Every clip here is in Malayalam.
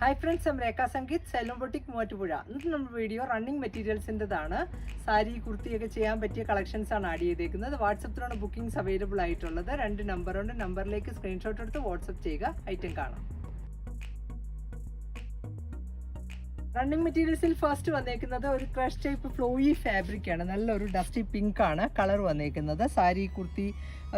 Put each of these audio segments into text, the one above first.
Hi friends M Rekha Sangeeth Xylem boutique Muvattupuzha ഇന്നത്തെ നമ്മുടെ വീഡിയോ റണ്ണിങ് മെറ്റീരിയൽസിന്റെതാണ് സാരി കുർത്തിയൊക്കെ ചെയ്യാൻ പറ്റിയ കളക്ഷൻസ് ആണ് ആഡ് ചെയ്തേക്കുന്നത്. വാട്സപ്പിലാണ് ബുക്കിംഗ്സ് അവൈലബിൾ ആയിട്ടുള്ളത്. രണ്ട് നമ്പറുണ്ട് നമ്പറിലേക്ക് സ്ക്രീൻഷോട്ട് എടുത്ത് വാട്സപ്പ് ചെയ്യുക. ഐറ്റം കാണാം. റണ്ണിങ് മെറ്റീരിയൽസിൽ ഫസ്റ്റ് വന്നേക്കുന്നത് ഒരു ക്രഷ് ടൈപ്പ് ഫ്ലോയി ഫാബ്രിക് ആണ്. നല്ലൊരു ഡസ്റ്റി പിങ്ക് ആണ്. കളർ വന്നേക്കുന്നത്. സാരി കുർത്തി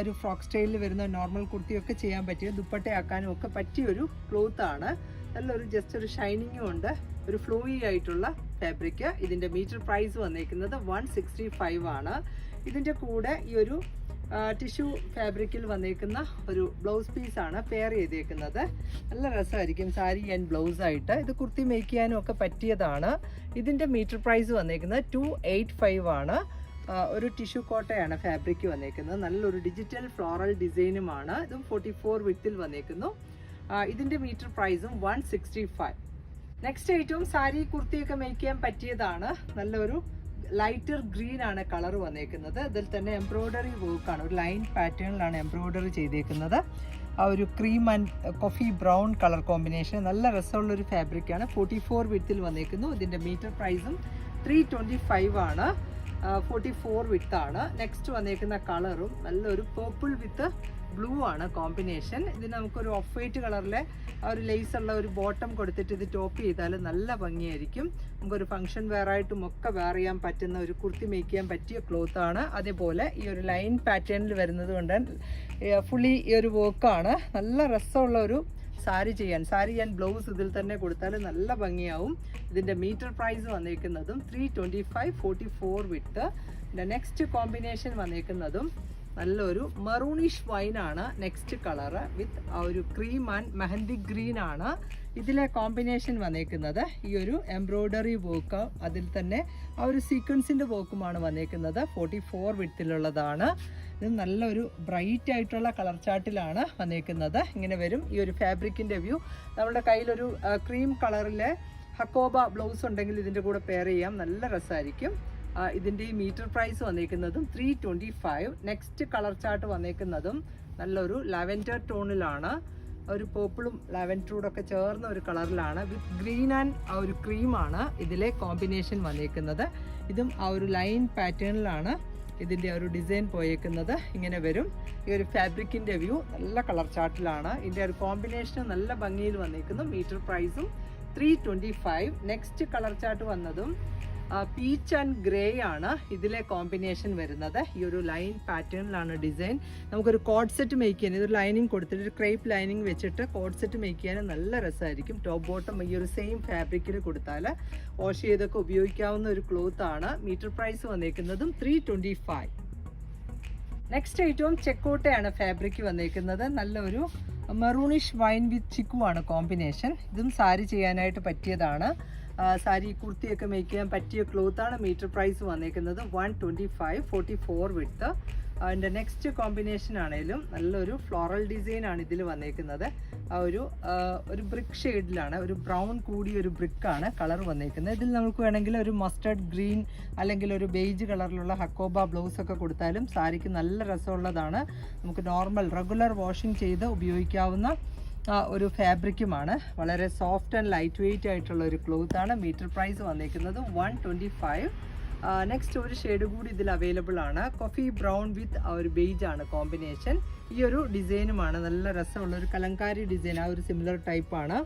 ഒരു ഫ്രോക്ക് സ്റ്റൈലിൽ വരുന്ന നോർമൽ കുർത്തിയൊക്കെ ചെയ്യാൻ പറ്റിയ ദുപ്പട്ടയാക്കാനും ഒക്കെ പറ്റിയ ഒരു ക്ലോത്ത് ആണ്. നല്ലൊരു ജസ്റ്റ് ഒരു ഷൈനിങ്ങും ഉണ്ട്. ഒരു ഫ്ലോയി ആയിട്ടുള്ള ഫാബ്രിക് ഇതിന്റെ മീറ്റർ പ്രൈസ് വന്നേക്കുന്നത് വൺ സിക്സ്റ്റി ഫൈവ് ആണ്. ഇതിന്റെ കൂടെ ഈ ഒരു ടിഷ്യൂ ഫാബ്രിക്കിൽ വന്നേക്കുന്ന ഒരു ബ്ലൗസ് പീസാണ് പെയർ ചെയ്തേക്കുന്നത്. നല്ല രസമായിരിക്കും സാരി ആൻഡ് ബ്ലൗസ് ആയിട്ട്. ഇത് കുർത്തി മേക്ക് ചെയ്യാനും ഒക്കെ പറ്റിയതാണ്. ഇതിന്റെ മീറ്റർ പ്രൈസ് വന്നേക്കുന്നത് ടു എയ്റ്റ് ഫൈവ് ആണ്. ഒരു ടിഷ്യൂ കോട്ടയാണ് ഫാബ്രിക് വന്നേക്കുന്നത്. നല്ലൊരു ഡിജിറ്റൽ ഫ്ലോറൽ ഡിസൈനുമാണ് ഇതും ഫോർട്ടി ഫോർ വിത്തിൽ വന്നേക്കുന്നു. ഇതിന്റെ മീറ്റർ പ്രൈസും വൺ സിക്സ്റ്റി ഫൈവ് നെക്സ്റ്റ് ഐറ്റവും സാരി കുർത്തിയൊക്കെ മേക്ക് ചെയ്യാൻ പറ്റിയതാണ്. നല്ലൊരു ലൈറ്റർ ഗ്രീൻ ആണ് കളർ വന്നേക്കുന്നത്. ഇതിൽ തന്നെ എംബ്രോയ്ഡറി വർക്കാണ് ഒരു ലൈൻ പാറ്റേണിലാണ് എംബ്രോയ്ഡറി ചെയ്തേക്കുന്നത്. ആ ഒരു cream and coffee brown colour combination നല്ല രസമുള്ള ഒരു ഫാബ്രിക്കാണ് ഫോർട്ടി ഫോർ വിത്തിൽ വന്നേക്കുന്നു. ഇതിന്റെ മീറ്റർ പ്രൈസും ത്രീ ട്വന്റി ഫൈവ് ആണ്. ഫോർട്ടി ഫോർ ആണ് നെക്സ്റ്റ് വന്നേക്കുന്ന കളറും നല്ലൊരു പേർപ്പിൾ വിത്ത് ബ്ലൂ ആണ് കോമ്പിനേഷൻ ഇത് നമുക്കൊരു ഓഫ് വൈറ്റ് കളറിലെ ഒരു ലേസ് ഉള്ള ഒരു ബോട്ടം കൊടുത്തിട്ട് ഇത് ടോപ്പ് ചെയ്താൽ നല്ല ഭംഗിയായിരിക്കും. നമുക്കൊരു ഫംഗ്ഷൻ വെയർ ആയിട്ടും ഒക്കെ വെയർ ചെയ്യാൻ പറ്റുന്ന ഒരു കുർത്തി മേക്ക് ചെയ്യാൻ പറ്റിയ ക്ലോത്ത് ആണ്. അതേപോലെ ഈ ഒരു ലൈൻ പാറ്റേണിൽ വരുന്നത് കൊണ്ട് ഫുള്ളി ഈ ഒരു വർക്കാണ് നല്ല രസമുള്ള ഒരു സാരി ചെയ്യാൻ. സാരി ആൻഡ് ബ്ലൗസ് ഇതിൽ തന്നെ കൊടുത്താൽ നല്ല ഭംഗിയാവും. ഇതിന്റെ metre price വന്നേക്കുന്നതും three twenty five forty four with next combination വന്നേക്കുന്നതും നല്ലൊരു മറൂണിഷ് വൈൻ ആണ് നെക്സ്റ്റ് കളറ് വിത്ത് ആ ഒരു ക്രീം ആൻഡ് മെഹന്തി ഗ്രീൻ ആണ് ഇതിലെ കോമ്പിനേഷൻ വന്നേക്കുന്നത്. ഈ ഒരു എംബ്രോയ്ഡറി വർക്ക് അതിൽ തന്നെ ആ ഒരു സീക്വൻസിന്റെ വർക്കുമാണ് വന്നേക്കുന്നത്. ഫോർട്ടി ഫോർ വിത്തിലുള്ളതാണ് ഇത് നല്ലൊരു ബ്രൈറ്റ് ആയിട്ടുള്ള കളർ ചാർട്ടിലാണ് വന്നേക്കുന്നത്. ഇങ്ങനെ വരും ഈ ഒരു ഫാബ്രിക്കിന്റെ വ്യൂ നമ്മുടെ കയ്യിലൊരു ക്രീം കളറിലെ ഹക്കോബ ബ്ലൗസ് ഉണ്ടെങ്കിൽ ഇതിന്റെ കൂടെ പെയർ ചെയ്യാം. നല്ല രസമായിരിക്കും ഇതിന്റെ ഈ metre price വന്നേക്കുന്നതും three twenty five next colour chart വന്നേക്കുന്നതും നല്ലൊരു ലാവൻഡർ ടോണിലാണ്. ഒരു പേർപ്പിളും ലാവൻഡറും ഒക്കെ ചേർന്ന ഒരു കളറിലാണ് വിത്ത് ഗ്രീൻ ആൻഡ് ആ ഒരു ക്രീമാണ് ഇതിലെ കോമ്പിനേഷൻ വന്നേക്കുന്നത്. ഇതും ആ ഒരു ലൈൻ പാറ്റേണിലാണ് ഇതിന്റെ ഒരു ഡിസൈൻ പോയേക്കുന്നത് ഇങ്ങനെ വരും. ഈ ഒരു ഫാബ്രിക്കിന്റെ വ്യൂ നല്ല കളർ ചാർട്ടിലാണ്. ഇതിന്റെ ഒരു കോമ്പിനേഷൻ നല്ല ഭംഗിയിൽ വന്നേക്കുന്നു. മീറ്റർ പ്രൈസും three twenty five next colour chart വന്നതും പീച്ച് ആൻഡ് ഗ്രേ ആണ് ഇതിലെ കോമ്പിനേഷൻ വരുന്നത്. ഈ ഒരു ലൈൻ പാറ്റേണിലാണ് ഡിസൈൻ നമുക്കൊരു കോഡ് സെറ്റ് മേക്ക് ചെയ്യാൻ ഇതൊരു ലൈനിങ് കൊടുത്തിട്ട് ഒരു ക്രേപ്പ് ലൈനിങ് വെച്ചിട്ട് കോഡ് സെറ്റ് മേക്ക് ചെയ്യാൻ നല്ല രസമായിരിക്കും. ടോപ്പ് ബോട്ടം ഈ ഒരു സെയിം ഫാബ്രിക്കിൽ കൊടുത്താൽ വാഷ് ചെയ്തൊക്കെ ഉപയോഗിക്കാവുന്ന ഒരു ക്ലോത്ത് ആണ്. മീറ്റർ പ്രൈസ് വന്നേക്കുന്നതും ത്രീ ട്വന്റി ഫൈവ് നെക്സ്റ്റ് ഐറ്റവും ചെക്കോട്ടയാണ് ഫാബ്രിക് വന്നേക്കുന്നത്. നല്ലൊരു മെറൂണിഷ് വൈൻ വിത്ത് ചിക്കു ആണ് കോമ്പിനേഷൻ ഇതും സാരി ചെയ്യാനായിട്ട് പറ്റിയതാണ്. സാരി കുർത്തിയൊക്കെ മേക്ക് ചെയ്യാൻ പറ്റിയ ക്ലോത്താണ് മീറ്റർ പ്രൈസ് വന്നേക്കുന്നത് one twenty five forty four width അതിന്റെ നെക്സ്റ്റ് കോമ്പിനേഷൻ ആണേലും നല്ലൊരു ഫ്ലോറൽ ഡിസൈൻ ആണ് ഇതിൽ വന്നേക്കുന്നത്. ആ ഒരു ഒരു ബ്രിക്ക് ഷെയ്ഡിലാണ് ഒരു ബ്രൗൺ കൂടിയ ഒരു ബ്രിക്കാണ് കളർ വന്നേക്കുന്നത്. ഇതിൽ നമുക്ക് വേണമെങ്കിൽ ഒരു മസ്റ്റർഡ് ഗ്രീൻ അല്ലെങ്കിൽ ഒരു ബെയ്ജ് കളറിലുള്ള ഹക്കോബ ബ്ലൗസ് ഒക്കെ കൊടുത്താലും സാരിക്ക് നല്ല രസമുള്ളതാണ്. നമുക്ക് നോർമൽ റെഗുലർ വാഷിംഗ് ചെയ്ത് ഉപയോഗിക്കാവുന്ന ആ, ഒരു ഫാബ്രിക്കുമാണ്. വളരെ സോഫ്റ്റ് ആൻഡ് ലൈറ്റ് വെയിറ്റ് ആയിട്ടുള്ള ഒരു ക്ലോത്ത് ആണ്. മീറ്റർ പ്രൈസ് വന്നിരിക്കുന്നത് വൺ ട്വന്റി ഫൈവ്. നെക്സ്റ്റ് ഒരു ഷെയ്ഡ് കൂടി ഇതിൽ അവൈലബിൾ ആണ്. കോഫി ബ്രൗൺ വിത്ത് ആ ഒരു ബേജ് ആണ് കോമ്പിനേഷൻ. ഈ ഒരു ഡിസൈനുമാണ്. നല്ല രസമുള്ള ഒരു കലങ്കാരി ഡിസൈൻ ആ ഒരു സിമിലർ ടൈപ്പാണ്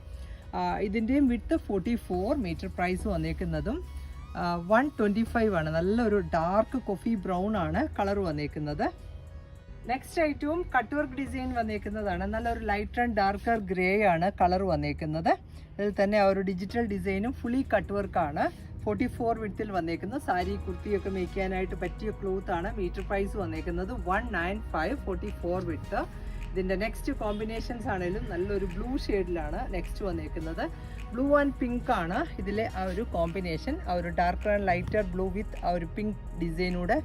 ഇതിന്റെയും width forty four metre price വന്നേക്കുന്നതും one twenty five ആണ്. നല്ലൊരു ഡാർക്ക് കോഫി ബ്രൗൺ ആണ് കളർ വന്നേക്കുന്നത്. നെക്സ്റ്റ് ഐറ്റവും കട്ട് വർക്ക് ഡിസൈൻ വന്നേക്കുന്നതാണ്. നല്ലൊരു ലൈറ്റ് ആൻഡ് ഡാർക്കർ ഗ്രേ ആണ് കളർ വന്നേക്കുന്നത്. അതിൽ തന്നെ ആ ഒരു ഡിജിറ്റൽ ഡിസൈനും ഫുള്ളി കട്ട് വർക്കാണ് ഫോർട്ടി ഫോർ വിഡ്ത്തിൽ വന്നേക്കുന്നത് സാരി കുർത്തിയൊക്കെ മേക്ക് ചെയ്യാനായിട്ട് പറ്റിയ ക്ലോത്ത് ആണ്. മീറ്റർ പ്രൈസ് വന്നേക്കുന്നത് one nine five forty four width ഇതിന്റെ നെക്സ്റ്റ് കോമ്പിനേഷൻസ് ആണെങ്കിലും നല്ലൊരു ബ്ലൂ ഷെയ്ഡിലാണ് നെക്സ്റ്റ് വന്നേക്കുന്നത്. ബ്ലൂ ആൻഡ് പിങ്ക് ആണ് ഇതിലെ ആ ഒരു കോമ്പിനേഷൻ ആ ഒരു dark and lighter blue with ആ ഒരു പിങ്ക് ഡിസൈനൂടെ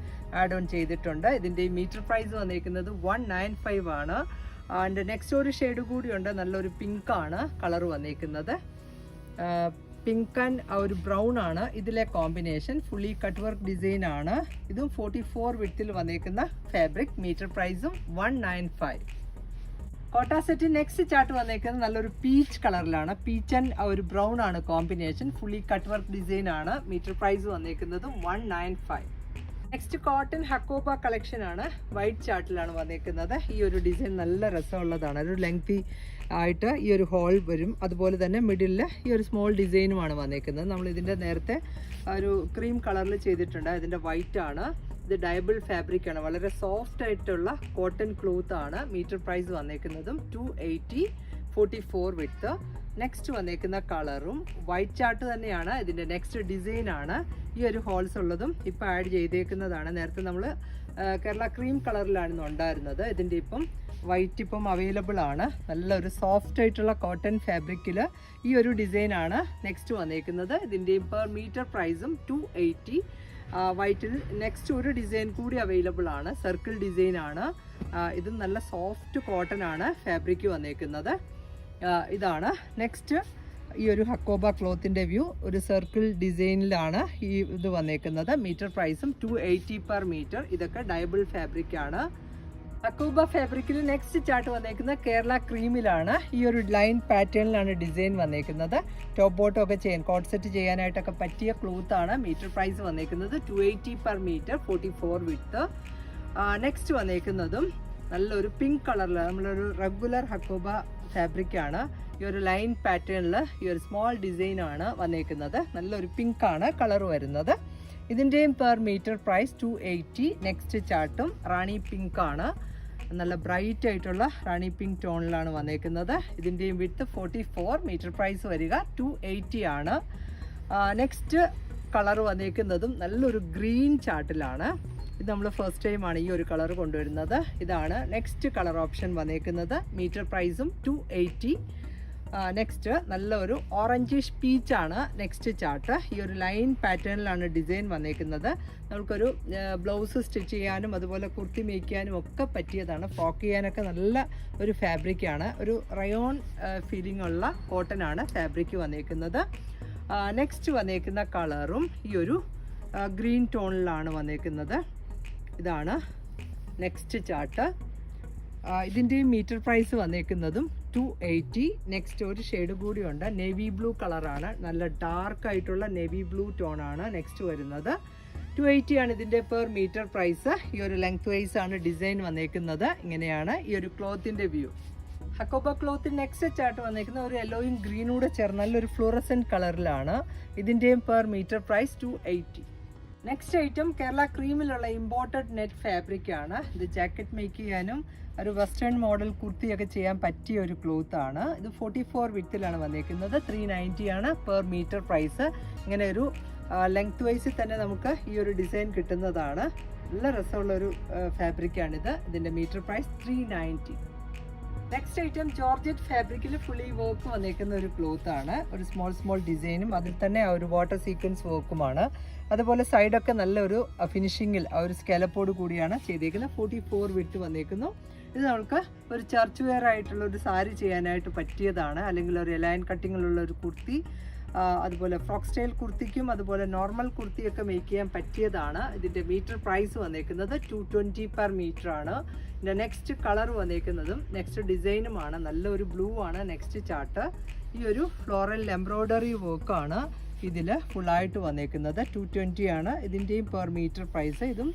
ആഡ് ഓൺ ചെയ്തിട്ടുണ്ട്. ഇതിന്റെ മീറ്റർ പ്രൈസ് വന്നിരിക്കുന്നത് വൺ നയൻ ഫൈവ് ആണ്. ആൻഡ് നെക്സ്റ്റ് ഒരു ഷെയ്ഡ് കൂടിയുണ്ട് നല്ലൊരു പിങ്ക് ആണ് കളർ വന്നിരിക്കുന്നത്. പിങ്ക് ആൻഡ് ആ ഒരു ബ്രൗൺ ആണ് ഇതിലെ combination fully cut work design ആണ്. ഇതും ഫോർട്ടി ഫോർ വിത്തിൽ വന്നേക്കുന്ന ഫാബ്രിക് മീറ്റർ പ്രൈസും one nine five Kota set next chart വന്നേക്കുന്നത് നല്ലൊരു പീച്ച് കളറിലാണ് പീച്ച് ആൻഡ് ഒരു ബ്രൗൺ ആണ് combination fully cut work design ആണ്. മീറ്റർ പ്രൈസ് വന്നേക്കുന്നത് one nine five next cotton hakoba collection ആണ്. വൈറ്റ് ചാർട്ടിലാണ് വന്നേക്കുന്നത്. ഈ ഒരു ഡിസൈൻ നല്ല രസമുള്ളതാണ്. ഒരു ലെങ്തി ആയിട്ട് ഈ ഒരു ഹോൾ വരും. അതുപോലെ തന്നെ മിഡിലിൽ ഈ ഒരു സ്മോൾ ഡിസൈനുമാണ് വന്നേക്കുന്നത്. നമ്മൾ ഇതിന്റെ നേരത്തെ ഒരു ക്രീം കളറിൽ ചെയ്തിട്ടുണ്ട്. ഇതിന്റെ വൈറ്റ് ആണ്. ഇത് ഡയബിൾ ഫാബ്രിക് ആണ്. വളരെ സോഫ്റ്റ് ആയിട്ടുള്ള കോട്ടൺ ക്ലോത്ത് ആണ് metre price വന്നേക്കുന്നതും two eighty forty four width next വന്നേക്കുന്ന കളറും വൈറ്റ് ചാർട്ട് തന്നെയാണ്. ഇതിന്റെ നെക്സ്റ്റ് ഡിസൈൻ ആണ്. ഈ ഒരു ഹോൾസ് ഉള്ളതും ഇപ്പോൾ ആഡ് ചെയ്തേക്കുന്നതാണ്. നേരത്തെ നമ്മൾ കേരള ക്രീം കളറിലാണ് ഉണ്ടായിരുന്നത്. ഇതിന്റെ ഇപ്പം വൈറ്റ് ഇപ്പം അവൈലബിൾ ആണ്. നല്ലൊരു സോഫ്റ്റ് ആയിട്ടുള്ള കോട്ടൺ ഫാബ്രിക്കിൽ ഈ ഒരു ഡിസൈൻ ആണ് നെക്സ്റ്റ് വന്നേക്കുന്നത്. ഇതിന്റെയും പെർ മീറ്റർ പ്രൈസും ടു എയ്റ്റി വൈറ്റിൽ നെക്സ്റ്റ് ഒരു ഡിസൈൻ കൂടി അവൈലബിൾ ആണ്. സർക്കിൾ ഡിസൈൻ ആണ്. ഇത് നല്ല സോഫ്റ്റ് കോട്ടൺ ആണ് ഫാബ്രിക് വന്നേക്കുന്നത്. ഇതാണ്. നെക്സ്റ്റ് ഈ ഒരു ഹക്കോബ ക്ലോത്തിന്റെ വ്യൂ ഒരു സർക്കിൾ ഡിസൈനിലാണ് ഈ ഇത് വന്നേക്കുന്നത്. മീറ്റർ പ്രൈസും ടു എയ്റ്റി പെർ മീറ്റർ ഇതൊക്കെ ഡയബിൾ ഫാബ്രിക് ആണ്. അക്കൂബ ഫാബ്രിക്കിൽ നെക്സ്റ്റ് ചാർട്ട് വന്നേക്കുന്നത് കേരള ക്രീമിലാണ്. ഈ ഒരു ലൈൻ പാറ്റേണിലാണ് ഡിസൈൻ വന്നേക്കുന്നത്. ടോപ്പ് ബോട്ടം ഒക്കെ ചെയ്യാൻ കോട്ട് സെറ്റ് ചെയ്യാനായിട്ടൊക്കെ പറ്റിയ ക്ലോത്ത് ആണ് മീറ്റർ പ്രൈസ് വന്നേക്കുന്നത് two eighty per metre forty four width next വന്നേക്കുന്നതും നല്ലൊരു പിങ്ക് കളറിൽ നമ്മളൊരു റെഗുലർ ഹക്കോബ ഫാബ്രിക്കാണ് ഈ ഒരു ലൈൻ പാറ്റേണിൽ ഈ ഒരു സ്മോൾ ഡിസൈൻ ആണ് വന്നേക്കുന്നത്. നല്ലൊരു പിങ്ക് ആണ് കളർ വരുന്നത്. ഇതിന്റെയും per metre price two eighty next ചാർട്ടും rani pink ആണ്. നല്ല ബ്രൈറ്റ് ആയിട്ടുള്ള റാണി പിങ്ക് ടോണിലാണ് വന്നേക്കുന്നത്. ഇതിന്റെയും width forty four metre price വരിക ടു എയ്റ്റി ആണ്. നെക്സ്റ്റ് കളർ വന്നേക്കുന്നതും നല്ലൊരു ഗ്രീൻ ചാർട്ടിലാണ് ഇത് നമ്മൾ ഫസ്റ്റ് ടൈമാണ് ഈ ഒരു കളർ കൊണ്ടുവരുന്നത്. ഇതാണ് നെക്സ്റ്റ് കളർ ഓപ്ഷൻ വന്നേക്കുന്നത്. മീറ്റർ പ്രൈസും ടു എയ്റ്റി നെക്സ്റ്റ് നല്ലൊരു ഓറഞ്ചിഷ് പീച്ചാണ് നെക്സ്റ്റ് ചാർട്ട് ഈ ഒരു ലൈൻ പാറ്റേണിലാണ് ഡിസൈൻ വന്നേക്കുന്നത്. നമുക്കൊരു ബ്ലൗസ് സ്റ്റിച്ച് ചെയ്യാനും അതുപോലെ കുർത്തി മേയ്ക്കാനും ഒക്കെ പറ്റിയതാണ്. ഫോക്ക് ചെയ്യാനൊക്കെ നല്ല ഒരു ഫാബ്രിക്കാണ് ഒരു റയോൺ ഫീലിംഗ് ഉള്ള കോട്ടൺ ആണ് ഫാബ്രിക് വന്നേക്കുന്നത്. നെക്സ്റ്റ് വന്നേക്കുന്ന കളറും ഈ ഒരു ഗ്രീൻ ടോണിലാണ് വന്നേക്കുന്നത്. ഇതാണ് നെക്സ്റ്റ് ചാർട്ട് ഇതിന്റെയും മീറ്റർ പ്രൈസ് വന്നേക്കുന്നതും ടു എയ്റ്റി നെക്സ്റ്റ് ഒരു ഷെയ്ഡ് കൂടിയുണ്ട് നേവി ബ്ലൂ കളറാണ് നല്ല ഡാർക്ക് ആയിട്ടുള്ള നേവി ബ്ലൂ ടോണാണ് നെക്സ്റ്റ് വരുന്നത്. ടു എയ്റ്റി ആണ് ഇതിന്റെ പെർ മീറ്റർ പ്രൈസ് ഈ ഒരു ലെങ്ത് വൈസ് ആണ് ഡിസൈൻ വന്നേക്കുന്നത്. ഇങ്ങനെയാണ് ഈ ഒരു ക്ലോത്തിന്റെ view hakoba cloth next chart വന്നേക്കുന്ന ഒരു യെല്ലോയും ഗ്രീനും കൂടെ ചേർന്ന നല്ലൊരു ഫ്ലൂറസെന്റ് കളറിലാണ് ഇതിന്റെയും per metre price two eighty next item Kerala ക്രീമിലുള്ള imported net fabric ആണ്. ഇത് ജാക്കറ്റ് മേക്ക് ചെയ്യാനും ഒരു വെസ്റ്റേൺ മോഡൽ കുർത്തിയൊക്കെ ചെയ്യാൻ പറ്റിയ ഒരു ക്ലോത്ത് ആണ്. ഇത് ഫോർട്ടി ഫോർ വിത്തിലാണ് വന്നിരിക്കുന്നത് ത്രീ നയന്റി ആണ് പെർ മീറ്റർ പ്രൈസ് ഇങ്ങനെ ഒരു ലെങ്ത് വൈസിൽ തന്നെ നമുക്ക് ഈ ഒരു ഡിസൈൻ കിട്ടുന്നതാണ്. നല്ല രസമുള്ള ഒരു ഫാബ്രിക്കാണിത് ഇതിന്റെ metre price three ninety next item georgette ഫാബ്രിക്കിൽ ഫുള്ളി വർക്ക് വന്നേക്കുന്ന ഒരു ക്ലോത്ത് ആണ്. ഒരു സ്മോൾ സ്മോൾ ഡിസൈനും അതിൽ തന്നെ ഒരു വാട്ടർ സീക്വൻസ് വർക്കുമാണ് അതുപോലെ സൈഡൊക്കെ നല്ലൊരു ഫിനിഷിങ്ങിൽ ആ ഒരു സ്കെലപ്പോട് കൂടിയാണ് ചെയ്തേക്കുന്നത്. ഫോർട്ടി ഫോർ വിട്ട് വന്നേക്കുന്നു ഇത് നമുക്ക് ഒരു ചർച്ച് വെയർ ആയിട്ടുള്ള ഒരു സാരി ചെയ്യാനായിട്ട് പറ്റിയതാണ്. അല്ലെങ്കിൽ ഒരു എലൈൻ കട്ടിങ്ങിലുള്ള ഒരു കുർത്തി. അതുപോലെ ഫ്രോക്ക് സ്റ്റൈൽ കുർത്തിക്കും അതുപോലെ നോർമൽ കുർത്തിയൊക്കെ മേക്ക് ചെയ്യാൻ പറ്റിയതാണ്. ഇതിന്റെ മീറ്റർ പ്രൈസ് വന്നേക്കുന്നത് ടു ട്വന്റി പെർ മീറ്റർ ആണ്. ഇതിന്റെ നെക്സ്റ്റ് കളർ വന്നേക്കുന്നതും നെക്സ്റ്റ് ഡിസൈനുമാണ് നല്ലൊരു ബ്ലൂ ആണ്. നെക്സ്റ്റ് ചാർട്ട് ഈ ഒരു ഫ്ലോറൽ എംബ്രോയ്ഡറി വർക്കാണ് ഇതിൽ ഫുള്ളായിട്ട് വന്നേക്കുന്നത് ടു ട്വന്റി ആണ്. ഇതിന്റെയും പെർ മീറ്റർ പ്രൈസ് ഇതും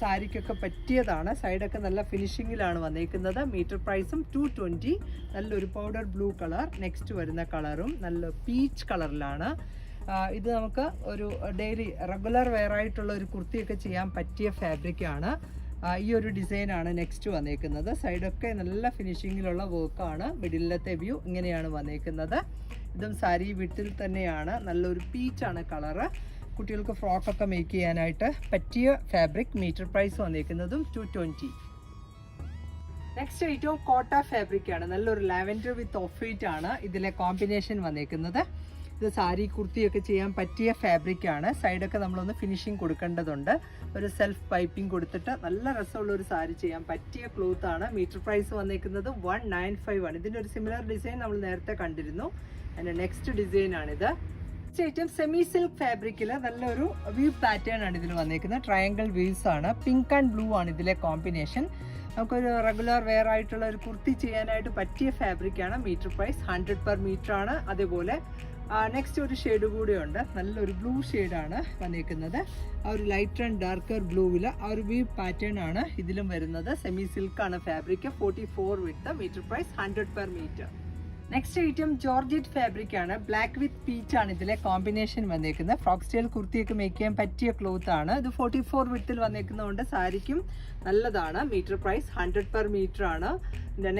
സാരിക്കൊക്കെ പറ്റിയതാണ്. സൈഡൊക്കെ നല്ല ഫിനിഷിങ്ങിലാണ് വന്നേക്കുന്നത്. മീറ്റർ പ്രൈസും ടു ട്വന്റി നല്ലൊരു പൗഡർ ബ്ലൂ കളർ നെക്സ്റ്റ് വരുന്ന കളറും നല്ല പീച്ച് കളറിലാണ് ഇത് നമുക്ക് ഒരു ഡെയിലി റെഗുലർ വെയർ ആയിട്ടുള്ള ഒരു കുർത്തിയൊക്കെ ചെയ്യാൻ പറ്റിയ ഫാബ്രിക്കാണ് ഈ ഒരു ഡിസൈനാണ് നെക്സ്റ്റ് വന്നേക്കുന്നത്. സൈഡൊക്കെ നല്ല ഫിനിഷിങ്ങിലുള്ള വർക്കാണ് മിഡിലത്തെ വ്യൂ ഇങ്ങനെയാണ് വന്നേക്കുന്നത്. ഇതും സാരി വിട്ടിൽ തന്നെയാണ്. നല്ലൊരു പീച്ചാണ് കളറ്. കുട്ടികൾക്ക് ഫ്രോക്കൊക്കെ മേക്ക് ചെയ്യാനായിട്ട് പറ്റിയ ഫാബ്രിക് മീറ്റർ പ്രൈസ് വന്നിരിക്കുന്നതും ടു ട്വന്റി നെക്സ്റ്റ് ഐറ്റവും കോട്ട ഫാബ്രിക് ആണ്. നല്ലൊരു ലാവൻഡർ വിത്ത് ഓഫ് വൈറ്റ് ആണ് ഇതിലെ കോമ്പിനേഷൻ വന്നിരിക്കുന്നത് ഇത് സാരി കുർത്തിയൊക്കെ ചെയ്യാൻ പറ്റിയ ഫാബ്രിക് ആണ്. സൈഡൊക്കെ നമ്മളൊന്ന് ഫിനിഷിങ് കൊടുക്കേണ്ടതുണ്ട്. ഒരു സെൽഫ് പൈപ്പിംഗ് കൊടുത്തിട്ട് നല്ല രസമുള്ള ഒരു സാരി ചെയ്യാൻ പറ്റിയ ക്ലോത്ത് ആണ്. മീറ്റർ പ്രൈസ് വന്നിരിക്കുന്നത് വൺ നയൻ ഫൈവ് ആണ്. ഇതിന്റെ ഒരു സിമിലർ ഡിസൈൻ നമ്മൾ നേരത്തെ കണ്ടിരുന്നു. അതിന്റെ നെക്സ്റ്റ് ഡിസൈൻ ആണിത്. ഐറ്റം സെമി സിൽക്ക് ഫാബ്രിക്കിൽ നല്ലൊരു വ്യൂ പാറ്റേൺ ആണ് ഇതിൽ വന്നേക്കുന്നത്. ട്രയാങ്കിൾ വീവ്സ് ആണ്. പിങ്ക് ആൻഡ് ബ്ലൂ ആണ് ഇതിലെ കോമ്പിനേഷൻ നമുക്കൊരു റെഗുലർ വെയർ ആയിട്ടുള്ള ഒരു കുർത്തി ചെയ്യാനായിട്ട് പറ്റിയ ഫാബ്രിക്കാണ് metre price hundred per metre ആണ്. അതേപോലെ നെക്സ്റ്റ് ഒരു ഷെയ്ഡ് കൂടിയുണ്ട് നല്ലൊരു ബ്ലൂ ഷെയ്ഡാണ് വന്നേക്കുന്നത്. ആ ഒരു ലൈറ്റ് ആൻഡ് ഡാർക്കർ ബ്ലൂവിൽ ആ ഒരു വീവ് പാറ്റേൺ ആണ് ഇതിലും വരുന്നത്. Semi സിൽക്കാണ് fabric forty four width metre price hundred per metre next item georgette fabric ആണ്. ബ്ലാക്ക് വിത്ത് പീച്ച് ആണ് ഇതിലെ കോമ്പിനേഷൻ വന്നേക്കുന്നത്. ഫ്രോക്ക് സ്റ്റൈൽ കുർത്തിയൊക്കെ മേക്ക് ചെയ്യാൻ പറ്റിയ ക്ലോത്ത് ആണ്. ഇത് ഫോർട്ടി ഫോർ വിത്തിൽ വന്നേക്കുന്നതുകൊണ്ട് സാരിക്കും നല്ലതാണ്. Metre price hundred per metre ആണ്.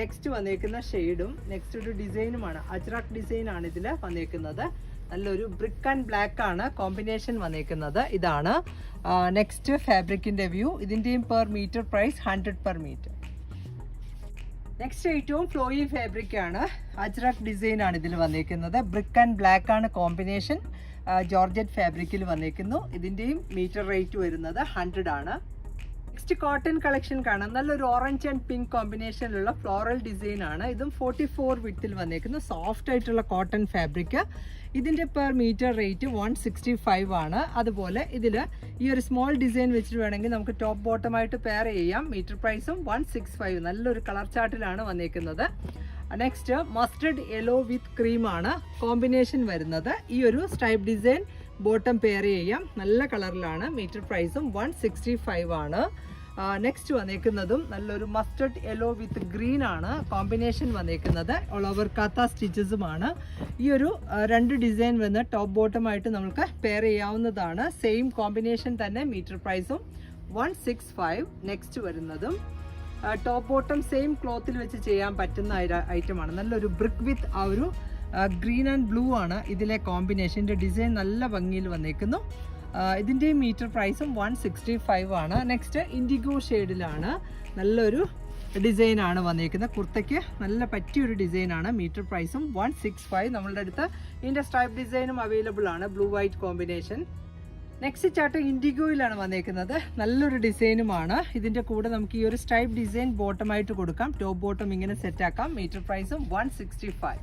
നെക്സ്റ്റ് വന്നേക്കുന്ന ഷെയ്ഡും നെക്സ്റ്റ് ഒരു ഡിസൈനുമാണ് അജ്രാക്ക് ഡിസൈൻ ആണ് ഇതിൽ വന്നേക്കുന്നത്. നല്ലൊരു ബ്രിക്ക് ആൻഡ് ബ്ലാക്ക് ആണ് കോമ്പിനേഷൻ വന്നേക്കുന്നത്. ഇതാണ് നെക്സ്റ്റ് ഫാബ്രിക്കിന്റെ view ഇതിന്റെയും per metre price hundred per metre next ഏറ്റവും ഫ്ലോയി ഫാബ്രിക് ആണ്. അജ്രക് ഡിസൈൻ ആണ് ഇതിൽ വന്നിരിക്കുന്നത് ബ്രിക്ക് ആൻഡ് ബ്ലാക്ക് ആണ് കോമ്പിനേഷൻ ജോർജറ്റ് ഫാബ്രിക്കിൽ വന്നിരിക്കുന്നു ഇതിന്റെയും മീറ്റർ റേറ്റ് വരുന്നത് ഹൺഡ്രഡ് ആണ്. നെക്സ്റ്റ് കോട്ടൺ കളക്ഷൻ കാണാം. നല്ലൊരു ഓറഞ്ച് ആൻഡ് പിങ്ക് കോമ്പിനേഷനിലുള്ള ഫ്ലോറൽ ഡിസൈൻ ആണ്. ഇതും ഫോർട്ടി ഫോർ വിത്തിൽ വന്നേക്കുന്ന. സോഫ്റ്റ് ആയിട്ടുള്ള കോട്ടൺ ഫാബ്രിക് ഇതിന്റെ per metre rate one sixty five ആണ്. അതുപോലെ ഇതിൽ ഈ ഒരു സ്മോൾ ഡിസൈൻ വെച്ചിട്ട് വേണമെങ്കിൽ നമുക്ക് ടോപ്പ് ബോട്ടമായിട്ട് പെയർ ചെയ്യാം. മീറ്റർ പ്രൈസും വൺ സിക്സ് ഫൈവ് നല്ലൊരു കളർ ചാർട്ടിലാണ് വന്നേക്കുന്നത്. Next mustard yellow with cream ആണ് കോമ്പിനേഷൻ വരുന്നത്. ഈ ഒരു സ്ട്രൈപ്പ് ഡിസൈൻ ബോട്ടം പെയർ ചെയ്യാം. നല്ല കളറിലാണ്. മീറ്റർ പ്രൈസും വൺ സിക്സ്റ്റി ഫൈവ് ആണ് നെക്സ്റ്റ് വന്നേക്കുന്നതും നല്ലൊരു മസ്റ്റർഡ് യെല്ലോ വിത്ത് ഗ്രീൻ ആണ്. കോമ്പിനേഷൻ വന്നേക്കുന്നത് ഓൾ ഓവർ കത്ത സ്റ്റിച്ചസുമാണ് ഈ ഒരു രണ്ട് ഡിസൈൻ വന്ന് ടോപ്പ് ബോട്ടമായിട്ട് നമുക്ക് പെയർ ചെയ്യാവുന്നതാണ്. സെയിം കോമ്പിനേഷൻ തന്നെ മീറ്റർ പ്രൈസും വൺ സിക്സ് ഫൈവ് നെക്സ്റ്റ് വരുന്നതും ടോപ്പ് ബോട്ടം സെയിം ക്ലോത്തിൽ വെച്ച് ചെയ്യാൻ പറ്റുന്ന ഐറ്റമാണ് നല്ലൊരു ബ്രിക്ക് വിത്ത് ആ ഒരു ഗ്രീൻ ആൻഡ് ബ്ലൂ ആണ് ഇതിലെ കോമ്പിനേഷന്റെ ഡിസൈൻ നല്ല ഭംഗിയിൽ വന്നേക്കുന്നു. ഇതിന്റെ മീറ്റർ പ്രൈസും വൺ സിക്സ്റ്റി ഫൈവ് ആണ്. നെക്സ്റ്റ് ഇൻഡിഗോ ഷെയ്ഡിലാണ് നല്ലൊരു ഡിസൈൻ ആണ് വന്നിരിക്കുന്നത് കുർത്തയ്ക്ക് നല്ല പറ്റിയൊരു ഡിസൈനാണ് മീറ്റർ പ്രൈസും വൺ സിക്സ് ഫൈവ് നമ്മളുടെ അടുത്ത് ഇതിന്റെ സ്ട്രൈപ്പ് ഡിസൈനും അവൈലബിൾ ആണ്. Blue white combination next chart ഇൻഡിഗോയിലാണ് വന്നേക്കുന്നത്. നല്ലൊരു ഡിസൈനുമാണ് ഇതിന്റെ കൂടെ നമുക്ക് ഈ ഒരു സ്ട്രൈപ്പ് ഡിസൈൻ ബോട്ടമായിട്ട് കൊടുക്കാം. ടോപ്പ് ബോട്ടം ഇങ്ങനെ സെറ്റാക്കാം മീറ്റർ പ്രൈസും വൺ സിക്സ്റ്റി ഫൈവ്